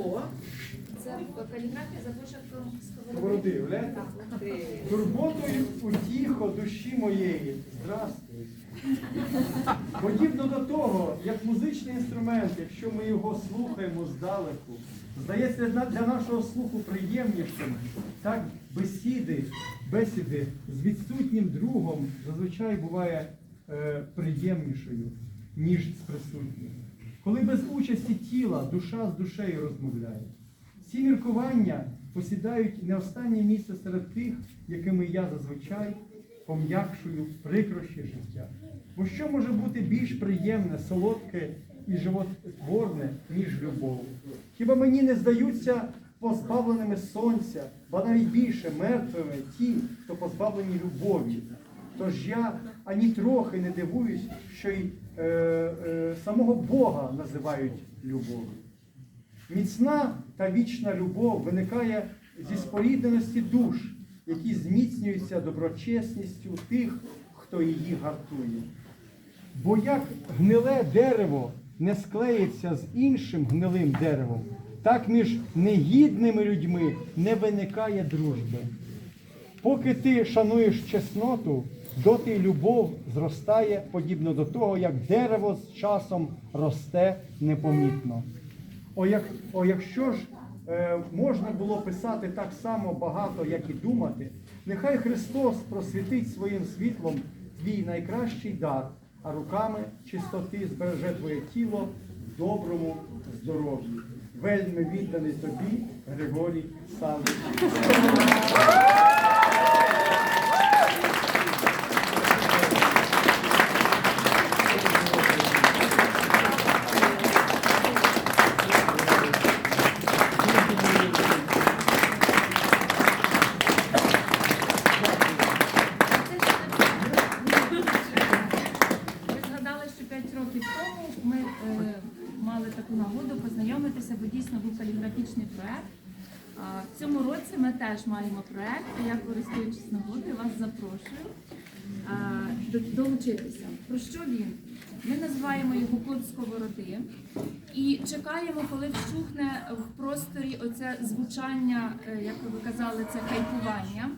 Хто? Це каліграфія за початком Сковороди. Турботою утіхо душі моєї. Здравствуй. Подібно до того, як музичний інструмент, якщо ми його слухаємо здалеку, здається для- для нашого слуху приємнішим, так бесіди, бесіди з відсутнім другом зазвичай буває е, приємнішою, ніж з присутнім. Коли без участі тіла душа з душею розмовляє. Ці міркування посідають не останнє місце серед тих, якими я зазвичай пом'якшую прикрощі життя. Бо що може бути більш приємне, солодке і животворне, ніж любов? Хіба мені не здаються позбавленими сонця, ба навіть більше мертвими ті, хто позбавлені любові? Тож я ані трохи не дивуюсь, що й е, е, самого Бога називають любов'ю. Міцна та вічна любов виникає зі спорідненості душ, які зміцнюються доброчесністю тих, хто її гартує. Бо як гниле дерево не склеїться з іншим гнилим деревом, так між негідними людьми не виникає дружби. Поки ти шануєш чесноту, доти любов зростає подібно до того, як дерево з часом росте непомітно. О, як, о якщо ж е, можна було писати так само багато, як і думати, нехай Христос просвітить своїм світлом твій найкращий дар, а руками чистоти збереже твоє тіло в доброму здоров'ї. Вельми відданий тобі, Григорій Савич. Дійсно був каліграфічний проект. В цьому році ми теж маємо проект, і я користуючись нагодою, вас запрошую долучитися. Про що він? Ми називаємо його код сковороди і чекаємо, коли вщухне в просторі оце звучання, е, як ви казали, це хайпування.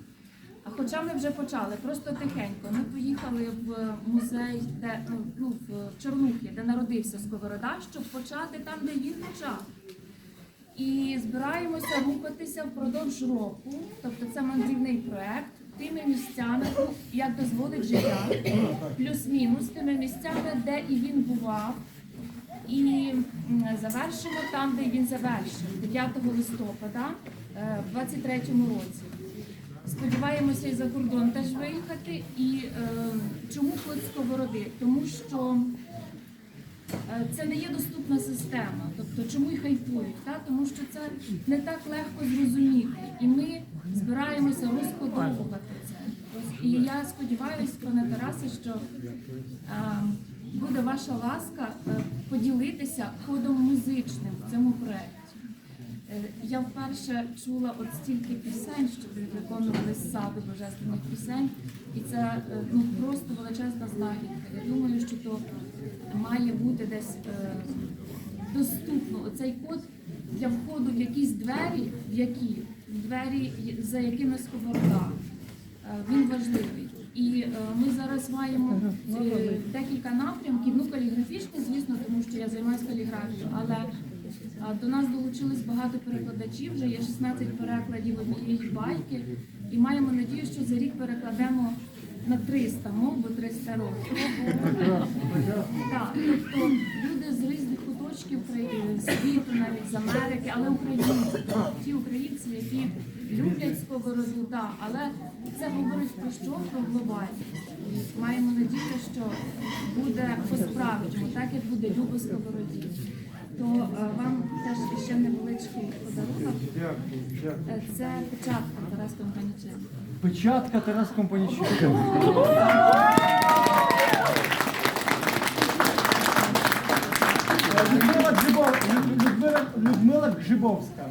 Хоча ми вже почали, просто тихенько. Ми поїхали в музей, де ну, ну, в Чорнухі, де народився Сковорода, щоб почати там, де він почав. І збираємося рухатися впродовж року. Тобто це мандрівний проект тими місцями, як дозволить життя, плюс-мінус тими місцями, де і він бував. І завершимо там, де він завершив, 9 листопада е, в 23-му році. Сподіваємося і за кордон теж виїхати. І е, чому ход сковороди? Тому що це не є доступна система. Тобто, чому й хайпують? Та? Тому що це не так легко зрозуміти. І ми збираємося розкодовувати це. І я сподіваюся, пане Тарасе, що а, буде ваша ласка е, поділитися ходом музичним в цьому проєкті. Е, Я вперше чула от стільки пісень, що ви виконували з саду божественних пісень, і це е, ну просто величезна знахідка. Я думаю, що то має бути десь е, доступно. Оцей код для входу в якісь двері, в які в двері, за якими сковорода. Е, Він важливий. І е, ми зараз маємо е, декілька напрямків. Ну, каліграфічні, звісно, тому що я займаюся каліграфією, але До нас долучилось багато перекладачів, вже є 16 перекладів однієї байки, і маємо надію, що за рік перекладемо на 300 мов, бо 300 років. Тобто люди з різних куточків світу, навіть з Америки, але українці, ті українці, які люблять сковороду, так, але це говорить про що? Про глобальність. Маємо надію, що буде по-справжньому, так як буде любо сковороді то е, вам теж ще невеличкий подарунок. Дякую, дякую. Це печатка Тарас Компаніченко. Печатка Тарас Компаніченко. Людмила Гжибов- Людмила, Людмила Гжибовська.